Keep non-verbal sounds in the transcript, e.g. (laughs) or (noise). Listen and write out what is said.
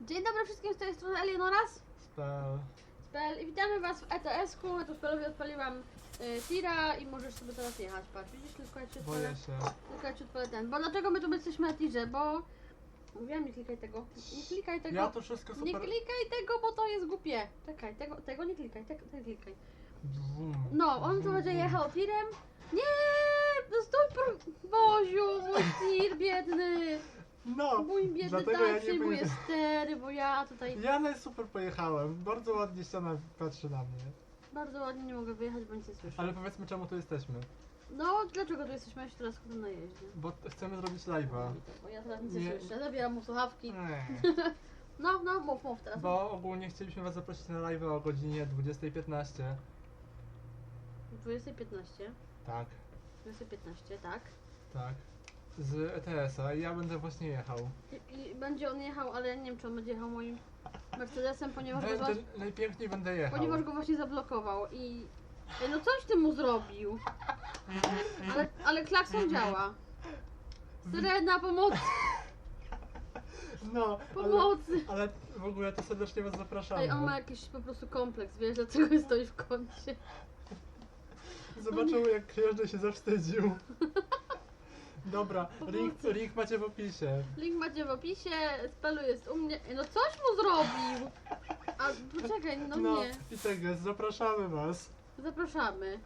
Dzień dobry wszystkim, z tej strony Elionoras Spell. Spell i witamy was w ETS-ku. Ja tu Spellowi odpaliłam y, Tira i możesz sobie teraz jechać. Patrz, widzisz, tylko ja ci odpalę, Boję się. tylko ja ci odpalę ten. Bo dlaczego my tu jesteśmy na tirze? Bo... Mówiłam, nie klikaj tego. Nie klikaj tego. Ja to wszystko Nie super... klikaj tego, bo to jest głupie. Czekaj, tego, tego nie klikaj, tego nie klikaj. No, on tu będzie jechał tirem. Nie! No stój, pro... Boziu, mój tir biedny. No, Mój biedny dlatego tak ja nie pojedę. stery, bo ja tutaj Ja super pojechałem. Bardzo ładnie ściana patrzy na mnie. bardzo ładnie nie mogę wyjechać, bo nic nie słyszę. Ale powiedzmy czemu tu jesteśmy. No, dlaczego tu jesteśmy? Ja się teraz chodzę na jeździe. Bo t- chcemy zrobić live'a. Bo ja teraz nic nie, Nie. słyszę. Zabieram mu słuchawki. Nie. (laughs) No, no, mów, mów teraz. Bo ogólnie chcieliśmy was zaprosić na live'a o godzinie 20.15. 20.15. Tak, 20.15, tak. tak. Z ETS-a i ja będę właśnie jechał. I, I będzie on jechał, ale ja nie wiem, czy on będzie jechał moim Mercedesem, ponieważ go, Będę, właśnie, najpiękniej będę jechał. ponieważ go właśnie zablokował i... Ej, no coś ty mu zrobił. Ale, ale klakson działa. Syrena pomocy, No, ale, pomocy. ale w ogóle to serdecznie was zapraszamy. Ej, on ma jakiś po prostu kompleks, wiesz, dlaczego stoi w kącie. Zobaczymy jak jeżdżę się zawstydził. Dobra, link, link macie w opisie. Link macie w opisie, spelu jest u mnie. No coś mu zrobił! A poczekaj, no, nie. i tak jest, zapraszamy was. Zapraszamy.